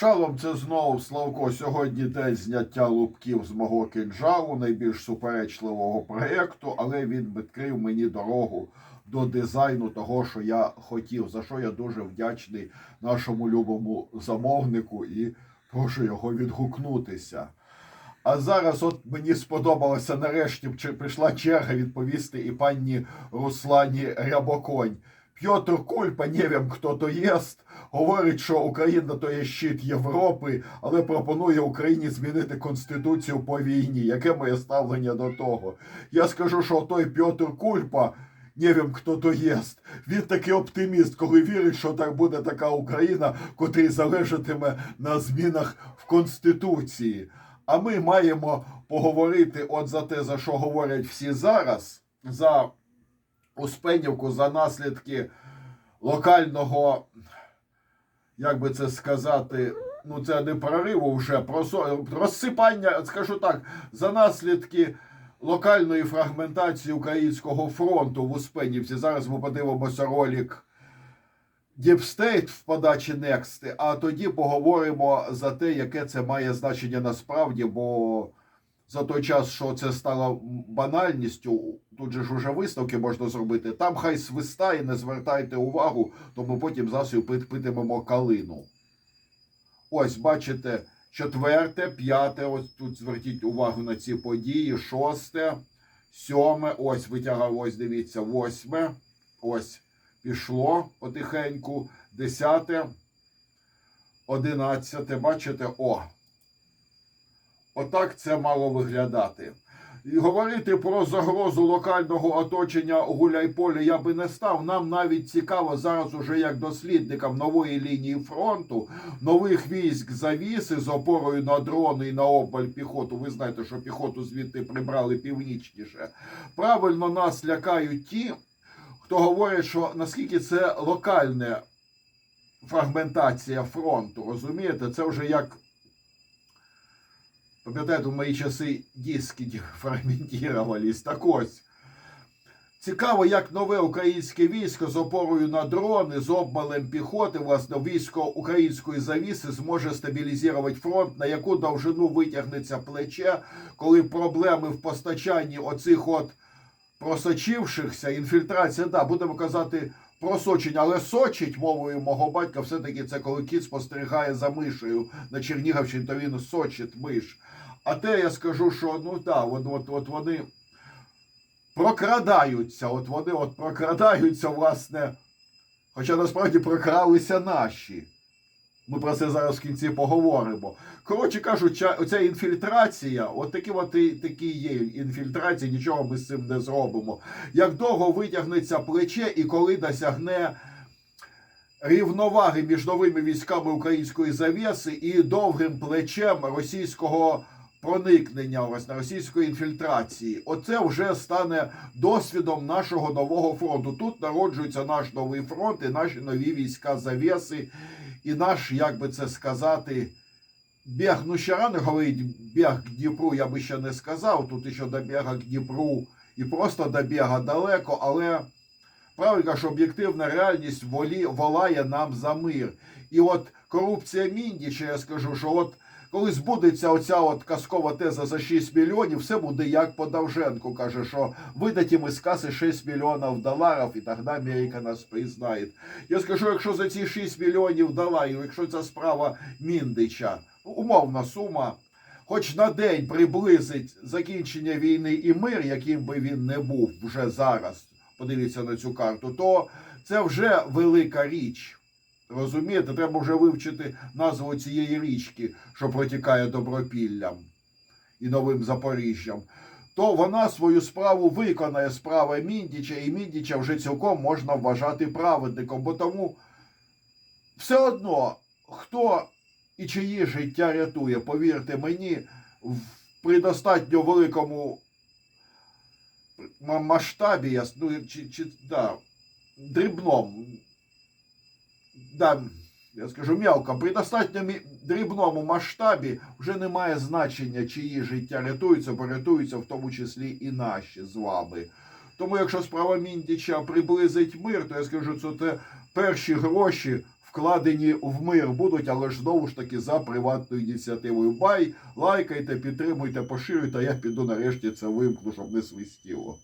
Шалом це знову Славко. Сьогодні день зняття лупків з мого кинджалу, найбільш суперечливого проєкту, але він відкрив мені дорогу до дизайну того, що я хотів, за що я дуже вдячний нашому любому замовнику і прошу його відгукнутися. А зараз от мені сподобалося нарешті прийшла черга відповісти і пані Руслані Рябоконь. Пьотр Кульпа, не wiem, хто то єст, говорить, що Україна то є щит Європи, але пропонує Україні змінити конституцію по війні. Яке моє ставлення до того? Я скажу, що той Пьотр Кульпа, не wiem, хто то єст. Він такий оптиміст, коли вірить, що так буде така Україна, котрій залежатиме на змінах в Конституції. А ми маємо поговорити от за те, за що говорять всі зараз, за Успенівку, за наслідки локального, як би це сказати, ну це не прориву вже, просо- розсипання, скажу так, за наслідки локальної фрагментації українського фронту в Успенівці. Зараз ми подивимося ролик Діпстейт в подачі Нексти, а тоді поговоримо за те, яке це має значення насправді, бо за той час, що це стало банальністю, тут же ж уже виставки можна зробити. Там хай свистає, не звертайте увагу, то ми потім засою питимемо калину. Ось, бачите, четверте, п'яте, ось тут зверніть увагу на ці події, шосте, сьоме, ось витягав, ось дивіться, восьме, ось пішло потихеньку, десяте, одинадцяте, бачите, о. Отак це мало виглядати. І говорити про загрозу локального оточення Гуляйполя я би не став. Нам навіть цікаво зараз, уже як дослідникам нової лінії фронту, нових військ завіси з опорою на дрони і на опаль піхоту. Ви знаєте, що піхоту звідти прибрали північніше. Правильно нас лякають ті, хто говорить, що наскільки це локальна фрагментація фронту. Розумієте, це вже як. Пам'ятаєте, в мої часи диски фрагментувались. Так ось. Цікаво, як нове українське військо з опорою на дрони, з обмалем піхоти, власне, військо української завіси зможе стабілізувати фронт, на яку довжину витягнеться плече, коли проблеми в постачанні оцих от просочившихся, інфільтрація, да, будемо казати, просочення, але сочить мовою мого батька, все-таки це коли кіт спостерігає за мишею на Чернігівщині, то він сочить миш. А те я скажу, що ну так, от, от, от вони прокрадаються, от вони от прокрадаються, власне, хоча насправді прокралися наші. Ми про це зараз в кінці поговоримо. Коротше кажучи, оця інфільтрація, от такі от такі є інфільтрації, нічого ми з цим не зробимо. Як довго витягнеться плече і коли досягне рівноваги між новими військами української завіси і довгим плечем російського проникнення, власне, російської інфільтрації. Оце вже стане досвідом нашого нового фронту. Тут народжується наш новий фронт і наші нові війська завіси, і наш, як би це сказати, біг, ну ще рано говорить, біг к Дніпру, я би ще не сказав. Тут ще до біга к Дніпру і просто до біга далеко, але правильно, що об'єктивна реальність волі, волає нам за мир. І от корупція Міндіча, я скажу, що от коли збудеться оця от казкова теза за 6 мільйонів, все буде як по Довженку, каже, що видать їм із каси 6 мільйонів доларів, і тоді Америка нас признає. Я скажу, якщо за ці 6 мільйонів доларів, якщо ця справа Міндича, умовна сума, хоч на день приблизить закінчення війни і мир, яким би він не був вже зараз, подивіться на цю карту, то це вже велика річ. Розумієте, треба вже вивчити назву цієї річки, що протікає добропіллям і новим Запоріжжям. То вона свою справу виконає справа Міндіча, і Міндіча вже цілком можна вважати праведником, бо тому все одно, хто і чиї життя рятує, повірте мені, при достатньо великому масштабі, я ну, чи, чи, да, дрібному, да, я скажу мелко, при достатньо дрібному масштабі вже немає значення, чиї життя рятуються, бо рятуються в тому числі і наші з вами. Тому якщо справа Міндіча приблизить мир, то я скажу, що це перші гроші вкладені в мир будуть, але ж знову ж таки за приватною ініціативою. Бай, лайкайте, підтримуйте, поширюйте, а я піду нарешті це вимкну, щоб не свистіло.